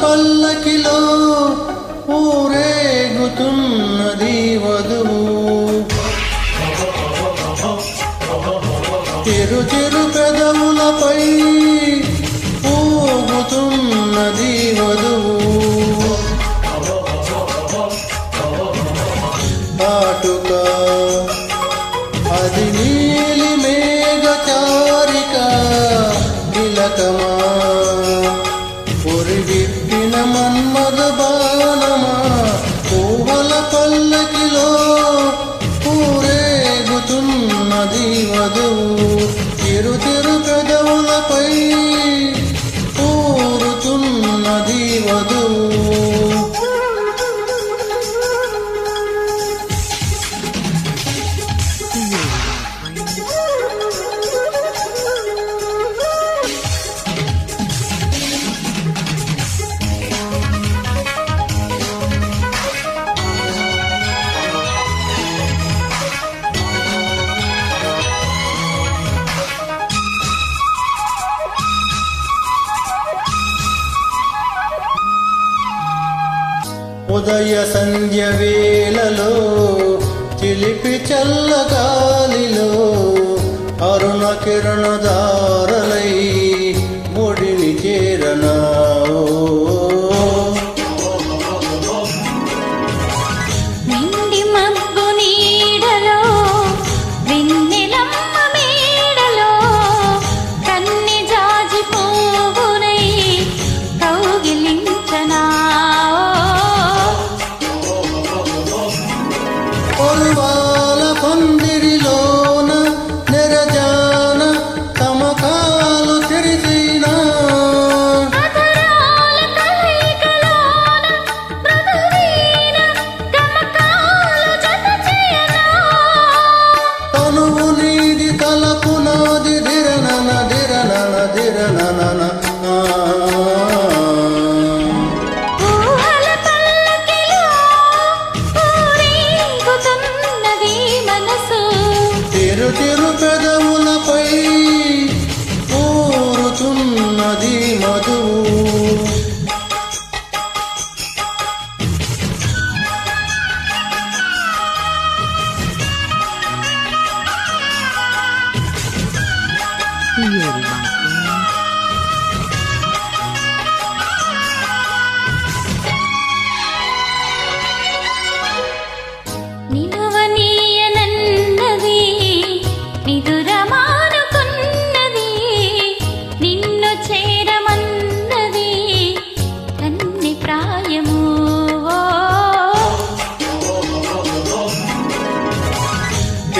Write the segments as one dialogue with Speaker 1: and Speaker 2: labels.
Speaker 1: పల్లకిలో ఊరేగుతున్నది వధువు. చిరు చిరు పెదవులపై పైన మన్మద బాణమా? కోవల పల్లకిలో ఊరేగుతున్నది వధువు. తిరుతి ఉదయ సంధ్య వేళలో చిలిపి చల్లగాలిలో అరుణ
Speaker 2: కిరణదార
Speaker 1: తిరు పెదవులపై ఊరుతున్నది మధువు
Speaker 2: Yeah.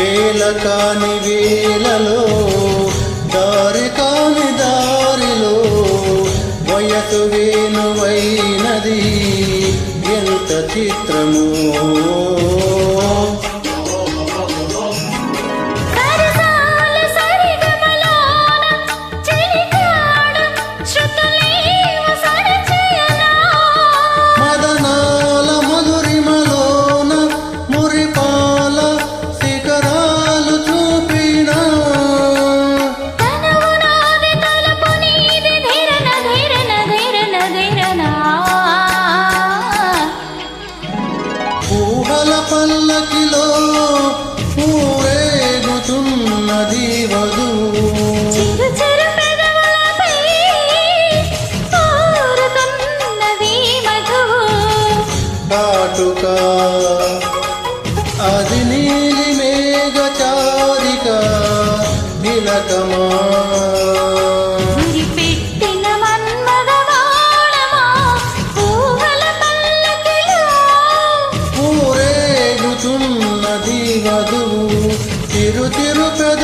Speaker 1: వేల కాని వేలలో దారి కాని దారిలో వయసు వేణువైనది ఎంత చిత్రమో.
Speaker 2: బాటుక అది నీలి
Speaker 1: మేఘచారిక బిలకమా ఊరేగుచున్నది వధువు తిరు తిరు పెద